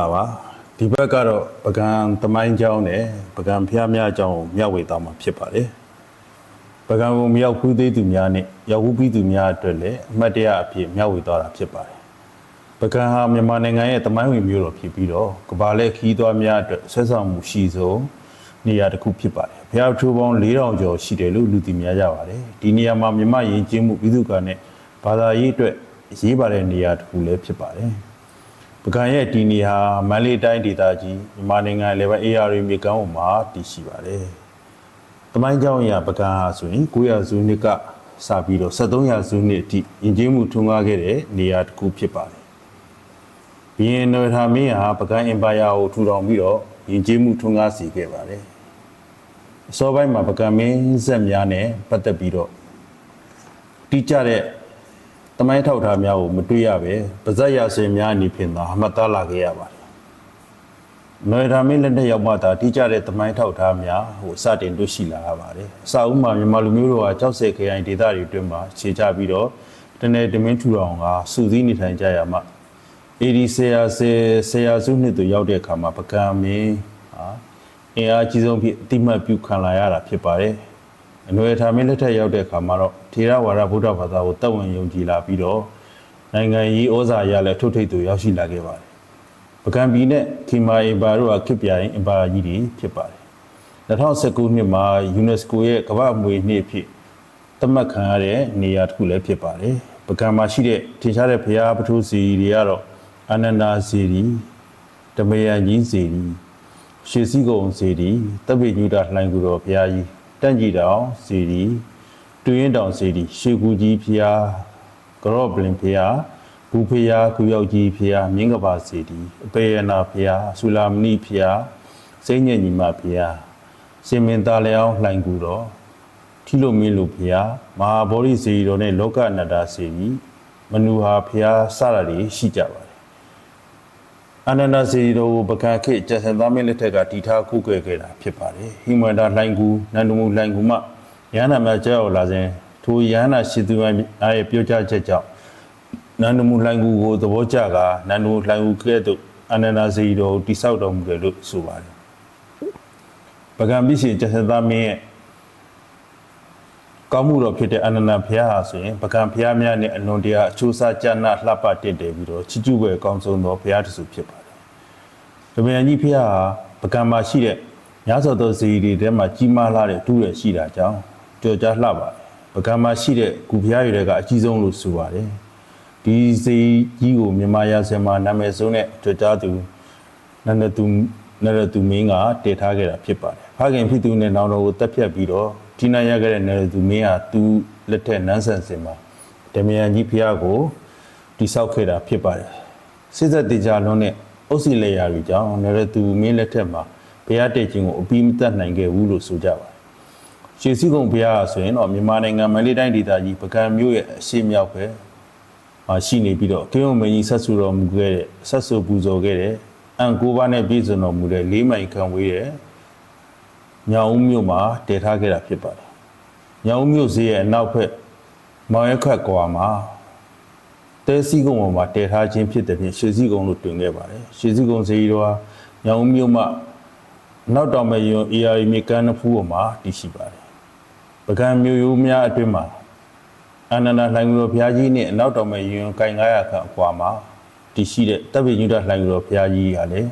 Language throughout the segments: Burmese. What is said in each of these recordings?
ပါပါဒီဘက်ကတော့ပကံသမိုင်းကျောင်းနဲ့ပကံဖျားများကျောင်းကိုမျှဝေသွားမှာဖြစ်ပါတယ်ပကံကိုမြောက်ဖူးသေးသူများနဲ့ရောက်ဖူးပြီးသူများအတွက်လည်းအမှတ်တရအဖြစ်မျှဝေသွားတာဖြစ်ပါတယ်ပကံဟာမြန်မာနိုင်ငံရဲ့သမိုင်းဝင်မျိုးတော်ဖြစ်ပြီးတော့ကမ္ဘာလဲခီးသွားများအတွက်ဆက်ဆောင်မှုရှိဆုံးနေရာတစ်ခုဖြစ်ပါတယ်ဖျားထူပေါင်း4000ကျော်ရှိတယ်လို့လူသိများကြပါတယ်ဒီနေရာမှာမြန်မာယဉ်ကျေးမှုပြည်သူ့ကနဲ့ဘာသာရေးအတွက်ရေးပါတဲ့နေရာတစ်ခုလည်းဖြစ်ပါတယ် ပကံရဲ့ဒီနေဟာမန္တလေးတိုင်းဒေသကြီးမြန်မာနိုင်ငံလေဝဲ AR မြေကမ်းပေါ်မှာတည်ရှိပါတယ်။တမိုင်းကြောင်းအရာပကံဟာဆိုရင်900ဇူနှစ်ကစပြီးတော့7300ဇူနှစ်အထိယဉ်ကျေးမှုထွန်းကားခဲ့တဲ့နေရာတစ်ခုဖြစ်ပါတယ်။ဘီရင်နော်ထာမင်းဟာပကံအင်ပါယာကိုထူထောင်ပြီးတော့ယဉ်ကျေးမှုထွန်းကားစေခဲ့ပါတယ်။အစောပိုင်းမှာပကံမင်းဆက်များနဲ့ပတ်သက်ပြီးတော့တိကျတဲ့ တမိုင်းထောက်ထားများကိုမတွေ့ရပဲပါဇက်ရစင်များအနေဖြင့်သာမှတ်သားလာခဲ့ရပါတယ်။နော်ဒါမင်းလက်နဲ့ရောက်မှသာတိကျတဲ့တမိုင်းထောက်ထားများဟိုစတင်တွေ့ရှိလာရပါတယ်။အစအုံမှာမြန်မာလူမျိုးတို့ဟာကြောက်စဲခရိုင်ဒေသတွေအတွင်းမှာခြေချပြီးတော့တနေ့တမင်းထူတော်ကစူးစီးနေထိုင်ကြရမှာအေဒီဆရာဆယ်ဆရာစုနှစ်သူရောက်တဲ့အခါမှာပကံမင်းဟာအင်အားကြီးဆုံးဖြစ်အတိမတ်ပြုခံလာရတာဖြစ်ပါတယ်။ အနွယ်ထာမင်းလက်ထက်ရောက်တဲ့အခါမှာတော့ထေရဝါဒဗုဒ္ဓဘာသာကိုတက်ဝင်ယုံကြည်လာပြီးတော့နိုင်ငံရေးဩဇာရလည်းထုတ်ထိပ်သူရောက်ရှိလာခဲ့ပါတယ်။ပကံပြည်နဲ့ခီမာအင်ပါတို့ဟာခေတ်ပြိုင်အင်ပါကြီးတွေဖြစ်ပါတယ်။2019နှစ်မှာ UNESCO ရဲ့ကမ္ဘာ့အမွေနှစ်ဖြစ်သတ်မှတ်ခံရတဲ့နေရာတစ်ခုလည်းဖြစ်ပါတယ်။ပကံမှာရှိတဲ့ထင်ရှားတဲ့ဘုရားပထုစီတွေကတော့အာနန္ဒာစီရီဓမယန်ကြီးစီရီရှေစီကုံစီရီတပ်ပိညုတာလှိုင်ကူတော်ဘုရားကြီး တန့်ကြည်တောင်စီရီတွင်းတောင်စီရီရှေကူကြီးဘုရားကရော့ပလင်ဘုရားဘူဖုရားကုရောက်ကြီးဘုရားမြင်းကပါစီရီအပေယနာဘုရားဆူလာမဏိဘုရားစိတ်ညက်ညီမဘုရားစင်မင်သားလျောင်းလှိုင်ကူတော်ထီလိုမင်းလူဖျားမဟာဗောဓိစေရီတော်နဲ့လောကနတ္တစေရီမနူဟာဖျားစတာတွေရှိကြပါတယ် အနန္ဒစေရီတော်ကိုပကံခေတ်ကျဆန်သားမင်းလက်ထက်ကတည်ထားခုကွယ်ခဲ့တာဖြစ်ပါတယ်ဟိမန္တာလှိုင်ကူနန္ဒမူလှိုင်ကူမှရဟန္တာမြတ်ကြောက်လာစဉ်ထိုရဟန္တာရှိသူများအားရဲ့ပြောကြားချက်ကြောင့်နန္ဒမူလှိုင်ကူကိုသဘောကျကနန္ဒမူလှိုင်ကူကဲ့သို့အနန္ဒစေရီတော်ကိုတိဆောက်တော်မူတယ်လို့ဆိုပါတယ်ပကံပိရှိကျဆန်သားမင်းရဲ့ကောင်းမှုတော်ဖြစ်တဲ့အနန္တဘုရားဟာဆိုရင်ပကံဘုရားများနဲ့အလွန်တရာအချိုးစားကြနာလှပတင့်တယ်ပြီးတော့ချီးကျူးပွဲအကောင်းဆုံးသောဘုရားတစ်စုဖြစ်ပါ တယ်။ဓမ္မယန်ကြီးဘုရားဟာပကံမှာရှိတဲ့ညသောသောဇီတွေထဲမှာကြီးမားလာတဲ့တူးရရှိတာကြောင့်ကြော်ကြားလှပါတယ်။ပကံမှာရှိတဲ့ကုဘုရားတွေကအကြီးဆုံးလို့ဆိုပါတယ်။ဒီဇီကြီးကိုမြန်မာရာဇဝင်မှာနာမည်ဆုံးနဲ့ကြော်ကြားသူနန္ဒသူနရသူမင်းကတည်ထားခဲ့တာဖြစ်ပါတယ်။ဖခင်ဖြစ်သူနဲ့နောင်တော်ကိုတက်ဖြတ်ပြီးတော့ဒီနာရခဲ့တဲ့နရသူမင်းဟာသူလက်ထက်နန်းဆန်စင်မှာဓမ္မယန်ကြီးဖျားကိုတိဆောက်ခဲ့တာဖြစ်ပါတယ်။စစ်သက်တေကြလုံးနဲ့ အုပ်စီလေယာတွေကြောင့်နရသူမင်းလက်ထက်မှာဘုရားတည်ခြင်းကိုအပြီးမတတ်နိုင်ခဲ့ဘူးလို့ဆိုကြပါတယ်။ရှေးစည်းကုံဘုရားဆိုရင်တော့မြန်မာနိုင်ငံမန္တလေးတိုင်းဒေသကြီးပကံမြို့ရဲ့အရှိမြောက်ပဲမှာရှိနေပြီးတော့ကိယုံမင်းကြီးဆက်ဆူတော်မူခဲ့တဲ့ဆက်ဆူပူဇော်ခဲ့တဲ့အန်ကိုးပါးနဲ့ပြည်စုံတော်မူတဲ့လေးမိုင်ခံဝေးတဲ့ညောင်ဦးမြို့မှာတည်ထားခဲ့တာဖြစ်ပါတယ်။ညောင်ဦးမြို့ဈေးရဲ့အနောက်ဘက်မောင်ရက်ခတ်ကွာမှာ တဲစီကုံပေါ်မှာတည်ထားခြင်းဖြစ်တဲ့ဖြင့်ရွှေစီကုံလို့တွင်ခဲ့ပါတယ်။ရွှေစီကုံဈေးတော်ဟာညောင်ဦးမြို့မှာနောက်တော်မယွန် AR မြေကမ်းတစ်ဖူးပေါ်မှာတည်ရှိပါတယ်။ပကံမြို့ရိုးများအတွင်းမှာအနန္ဒလှိုင်ကူတော်ဘုရားကြီးနဲ့အနောက်တော်မဲ့ယွန်ကိုင်900ခန့်အကွာမှာတည်ရှိတဲ့တပ်ပိညုဒလှိုင်ကူတော်ဘုရားကြီးဟာလေ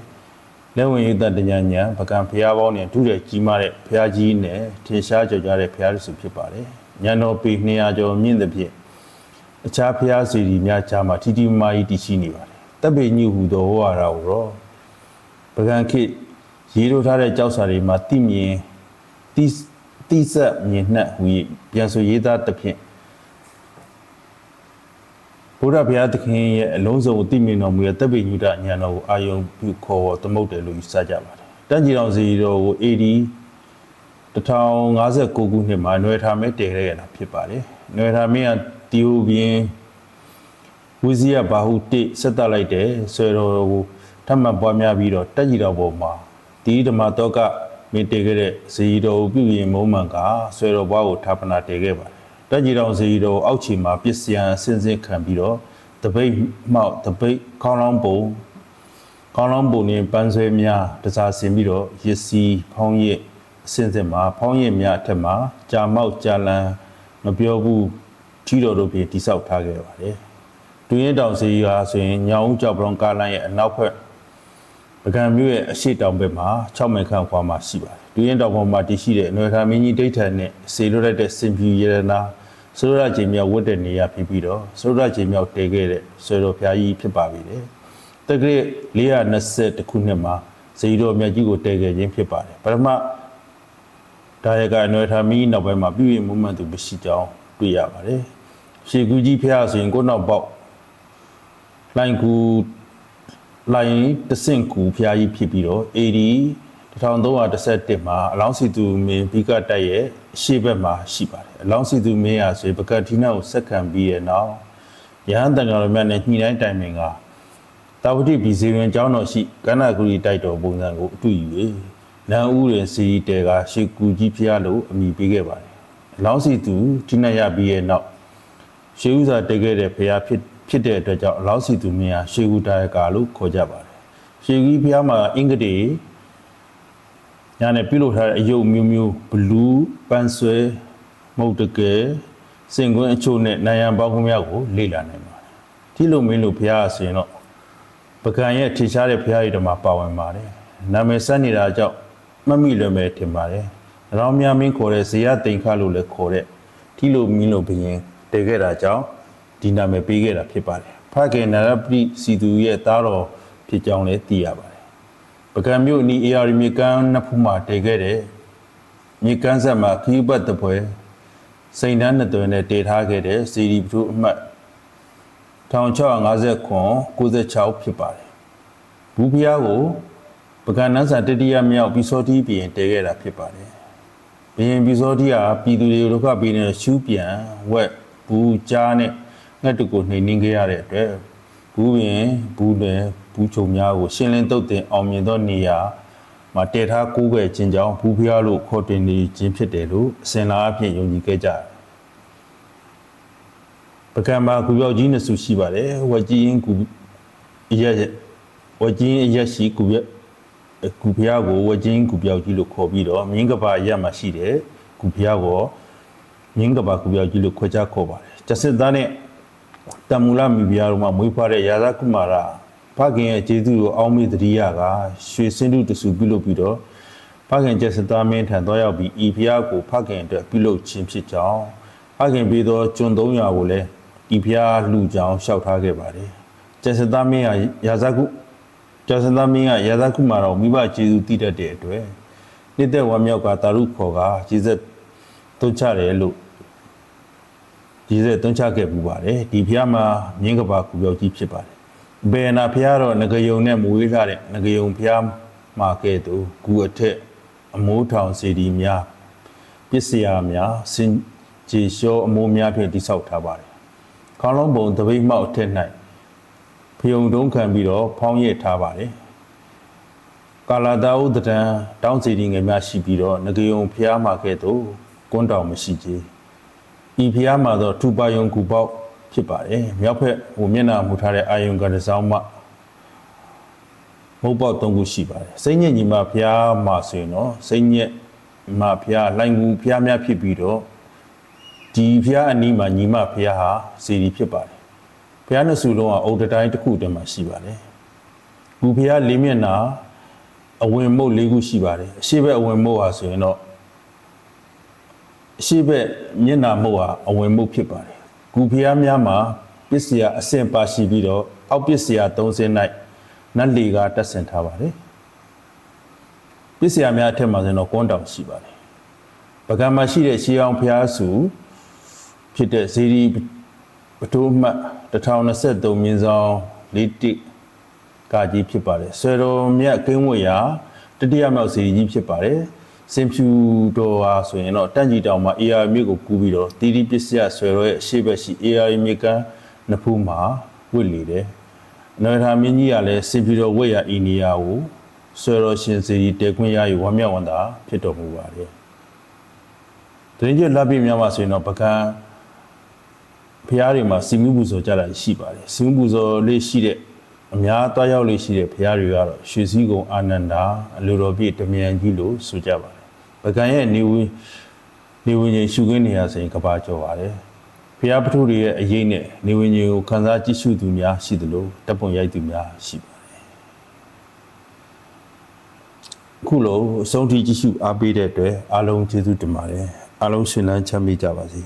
လက်ဝင်ရသက်တညာညာပကံဘုရားပေါင်းနဲ့ဒုတဲ့ကြီးမားတဲ့ဘုရားကြီးနဲ့ထင်ရှားကြော်ကြားတဲ့ဘုရားစုဖြစ်ပါတယ်။ညံတော်ပေ200ကျော်မြင့်သဖြင့် အခြားဘုရားစီရီများကြားမှာထီထီမာကြီးတည်ရှိနေပါတယ်။တပ်ပိညုဟူသောဟောရတာကိုတော့ပကံခေတ်ရေးထိုးထားတဲ့ကြောက်စာတွေမှာတိမြင်တိတိဆက်မြင်နှက်ဟူ၍ပြန်ဆိုရေးသားသဖြင့်ဘုရားဘုရားသခင်ရဲ့အလုံးစုံကိုသိမြင်တော်မူတဲ့တပ်ပိညုတဉာဏ်တော်ကိုအာယုံပြုခေါ်တော်သမုတ်တယ်လို့ယူဆကြပါတယ်။တန်ကြီးတော်စီတော်ကို AD 1059ခုနှစ်မှာနွယ်ထာမဲတည်ခဲ့ရတာဖြစ်ပါတယ်။နွယ်ထာမဲကတီဟူပြင်းဝီဇီယဘာဟုတိဆက်တက်လိုက်တယ်ဆွေတော်ကိုထပ်မံပွားများပြီးတော့တက်ကြီးတော်ပေါ်မှာတီဓမ္မတော့ကမင်းတည်ခဲ့တဲ့ဇီတော်ပြုပြင်မုံမှန်ကဆွေတော်ဘွားကိုထာပနာတည်ခဲ့ပါတယ်။တက်ကြီးတော်ဇီတော်အောက်ခြေမှာပစ္စယံဆင်းဆင်းခံပြီးတော့တပိတ်မှောက်တပိတ်ခေါင်းလောင်းပုံခေါင်းလောင်းပုံနဲ့ပန်းဆွဲများတစားဆင်ပြီးတော့ရစီခေါင်းရည် အစင်စင်မှာဖောင်းရစ်များအထက်မှာကြာမောက်ကြာလန်မပြောဘူးထီတော်တို့ဖြင့်တိဆောက်ထားခဲ့ပါတယ်တွင်းရင်တောင်စီကဆိုရင်ညောင်ဦးကြောက်ပရောင်ကားလမ်းရဲ့အနောက်ဘက်ပကံမြို့ရဲ့အရှိတောင်ဘက်မှာ6မိုင်ခန့်ခွာမှာရှိပါတယ်တွင်းရင်တောင်ပေါ်မှာတည်ရှိတဲ့အနွယ်ခါမင်းကြီးဒိဋ္ဌာန်နဲ့စေလွတ်လိုက်တဲ့စင်ပြူရတနာဆိုရချင်းမြောက်ဝတ်တဲ့နေရာဖြစ်ပြီးတော့ဆိုရချင်းမြောက်တည်ခဲ့တဲ့ဆွေတော်ဖျားကြီးဖြစ်ပါပြီတဲ့တက္ကရာ420ခုနှစ်မှာဇေယျတော်မြတ်ကြီးကိုတည်ခဲ့ခြင်းဖြစ်ပါတယ်ပထမ ဒါရကအနွယ်ထာမီနောက်ပိုင်းမှာပြည်ပြမှုမှန်သူမရှိကြောင်းတွေ့ရပါတယ်ရှေကူကြီးဖះဆိုရင်ကိုနောက်ပေါက်လိုင်ကူလိုင်တဆင့်ကူဖះကြီးဖြစ်ပြီးတော့ AD 1311မှာအလောင်းစီသူမင်းဘိကတိုက်ရဲ့အရှေ့ဘက်မှာရှိပါတယ်အလောင်းစီသူမင်းဟာဆိုရင်ပကတိနာကိုဆက်ခံပြီးတဲ့နောက်ရဟန်းတန်တော်မြတ်နဲ့ညှိနှိုင်းတိုင်ပင်ကတာဝတိဘီဇေရင်ကျောင်းတော်ရှိကန္နာဂုရီတိုက်တော်ပုံစံကိုအတူယူ၍ နန်းဦးရင်စီတဲကရှေကူကြီးဖျားလို့အမည်ပေးခဲ့ပါတယ်။အလောင်းစီသူထိနှက်ရပြီးရဲ့နောက်ရှေဦးစာတည်ခဲ့တဲ့ဖျားဖြစ်ဖြစ်တဲ့အတွက်ကြောင့်အလောင်းစီသူမင်းဟာရှေကူတာယကာလို့ခေါ်ကြပါတယ်။ရှေကြီးဖျားမှာအင်္ဂတေညာနဲ့ပြုလုပ်ထားတဲ့အယုတ်မျိုးမျိုးဘလူးပန်းဆွဲမုတ်တကယ်စင်ကွင်းအချို့နဲ့နိုင်ရန်ပေါင်းခွင့်များကိုလေ့လာနိုင်ပါတယ်။ဒီလိုမင်းလို့ဖျားဆိုရင်တော့ပကံရဲ့ထင်ရှားတဲ့ဘုရားရည်တော်မှာပါဝင်ပါတယ်။နာမည်ဆက်နေတာကြောင့် မမိလွယ်မဲ့ထင်ပါတယ်။အလောင်းများမင်းခေါ်တဲ့ဇေယတိန်ခလို့လည်းခေါ်တဲ့ထီလိုမင်းလိုဘရင်တည်ခဲ့တာကြောင့်ဒီနာမည်ပေးခဲ့တာဖြစ်ပါတယ်။ဖခင်နရပတိစီသူရဲ့သားတော်ဖြစ်ကြောင်းလည်းသိရပါတယ်။ပကံမြို့နီအေယာရီမြေကမ်းနှစ်ဖူးမှာတည်ခဲ့တဲ့မြေကမ်းဆက်မှာခီးပတ်တပွဲစိန်တန်းနှစ်သွင်းနဲ့တည်ထားခဲ့တဲ့စီဒီပထုအမှတ်1650ခွန်96ဖြစ်ပါတယ်။ဘူးဖျားကို ပကံနန်းစာတတိယမြောက်ပြီးစောတိပြင်တည်ခဲ့တာဖြစ်ပါတယ်။ဘရင်ပြီးစောတိဟာပြည်သူတွေဒုက္ခပေးနေတဲ့ရှူးပြန်ဝက်ဘူးကြားနဲ့ငှက်တူကိုနှိမ်နှင်းခဲ့ရတဲ့အတွက်ဘူးပင်ဘူးလယ်ဘူးချုံများကိုရှင်းလင်းတုတ်တင်အောင်မြင်သောနေရာမှာတည်ထားကိုးကွယ်ခြင်းကြောင့်ဘူးဖျားလို့ခေါ်တင်နေခြင်းဖြစ်တယ်လို့အစဉ်လာအဖြစ်ယုံကြည်ခဲ့ကြတယ်။ပကံမှာကူပြောက်ကြီးနှစ်စုရှိပါတယ်ဝက်ကြီးရင်ကူရက်ဝက်ကြီးရင်ရက်ရှိကူရက် ကူဖျားကိုဝက်ကြီးကူပြောက်ကြီးလို့ခေါ်ပြီးတော့မြင်းကပါရက်မှာရှိတယ်ကူဖျားကိုမြင်းကပါကူပြောက်ကြီးလို့ခွဲခြားခေါ်ပါတယ်ကျစစ်သားနဲ့တမူလမိဖုရားတို့မှာမွေးဖွားတဲ့ရာဇကုမာရဖခင်ရဲ့ကျေးဇူးကိုအောင်းမေတ္တိယကရွှေစင်းတုတဆူပြုလုပ်ပြီးတော့ဖခင်ကျစစ်သားမင်းထံသွားရောက်ပြီးဤဖျားကိုဖခင်အတွက်ပြုလုပ်ခြင်းဖြစ်ကြောင်းဖခင်ပြီးတော့ကျွန်300ကိုလည်းဤဖျားလူကြောင်းလျှောက်ထားခဲ့ပါတယ်ကျစစ်သားမင်းကရာဇကု ကျစစ်သားမင်းကရာဇကုမာရကိုမိဘကျေးဇူးတည်တတ်တဲ့အတွက်နှစ်သက်ဝမ်းမြောက်ကတာရုခေါ်ကကျေးဇူးသွန်းချတယ်လို့ကြီးစက်တွန်းချခဲ့ပူပါတယ်ဒီဖျားမှာမြင်းကပါကူပြောက်ကြီးဖြစ်ပါတယ်ဘေနာဖျားတော့ငကယုံနဲ့မွေးလာတဲ့ငကယုံဖျားမှာကဲ့သို့ဂူအထက်အမိုးထောင်စီဒီများပစ္စယများစင်ကြည်လျှောအမိုးများဖြင့်တိဆောက်ထားပါတယ်ခေါင်းလုံးပုံတပိတ်မှောက်ထက်၌ ဖယုံတုံးခံပြီးတော့ဖောင်းရထားပါတယ်ကာလာတာဥဒတံတောင်းစီဒီငယ်များရှိပြီးတော့ငကယုံဖျားမှာကဲ့သို့ကွန်းတောင်မရှိကြီးဤဖျားမှာတော့ထူပါယုံကူပေါက်ဖြစ်ပါတယ်မြောက်ဖက်ဟိုမျက်နှာမူထားတဲ့အာယုံကတစ်စောင်းမှမုတ်ပေါက်သုံးခုရှိပါတယ်စိတ်ညစ်ညီမဖျားမှာဆိုရင်တော့စိတ်ညစ်မဖျားလိုင်ကူဖျားများဖြစ်ပြီးတော့ဒီဖျားအနီးမှာညီမဖျားဟာစီရီဖြစ်ပါတယ် ဖျားနှစ်စုလုံးကအုတ်တတိုင်းတစ်ခုတည်းမှာရှိပါတယ်ဘူဖျားလေးမျက်နှာအဝင်မုတ်လေးခုရှိပါတယ်အရှိဘက်အဝင်မုတ်ဟာဆိုရင်တော့အရှိဘက်မျက်နာမုတ်ဟာအဝင်မုတ်ဖြစ်ပါတယ်။ဂူဖျားများမှာပစ္စယအဆင့်ပါရှိပြီးတော့အောက်ပစ္စယ၃ဆင့်၌နတ်လီကတက်ဆင်ထားပါတယ်။ပစ္စယများအထက်မှာဆိုရင်တော့ကွန်းတောင်ရှိပါတယ်။ပကံမှာရှိတဲ့ရှေးအောင်ဖျားစုဖြစ်တဲ့ဇေဒီ ပတိုးမှတ်1023မြင်းဆောင်လေးတိကကြီးဖြစ်ပါတယ်။ဆွေတော်မြတ်ကင်းဝတ်ရာတတိယမြောက်ဇေဒီကြီးဖြစ်ပါတယ်။စင်ဖြူတော်ဟာဆိုရင်တော့တန့်ကြီးတောင်မှာ AR မြို့ကိုကူးပြီးတော့တီတီပစ္စယဆွဲတော်ရဲ့အရှိဘက်ရှိ AR မြို့ကနှစ်ဖူးမှာဝစ်လေတယ်။အနော်ထာမင်းကြီးကလည်းစင်ဖြူတော်ဝတ်ရဤနေရာကိုဆွဲတော်ရှင်စီတဲခွင့်ရယူဝမ်းမြောက်ဝန်တာဖြစ်တော်မူပါတယ်။တရင်ကျလက်ပြများမှာဆိုရင်တော့ပကံ ဖျားတွေမှာစီမူပူဇော်ကြတာရှိပါတယ်။စီမူပူဇော်လေးရှိတဲ့အများသွားရောက်လို့ရှိတဲ့ဘုရားတွေကတော့ရွှေစည်းကုံအာနန္ဒာအလိုတော်ပြည့်တမြန်ကြီးလို့ဆိုကြပါတယ်ပကံရဲ့နေဝင်နေဝင်ချင်းရှုခင်းနေရစဉ်ကဘာကျော်ပါတယ်ဘုရားပထုတွေရဲ့အရေးနဲ့နေဝင်ချင်းကိုခန်းစားကြည့်ရှုသူများရှိသလိုတပ်ပုံရိုက်သူများရှိပါတယ်အခုလိုအဆုံးထိကြည့်ရှုအားပေးတဲ့အတွက်အားလုံးကျေးဇူးတင်ပါတယ်အားလုံးရှင်လန်းချမ်းမြေ့ကြပါစေ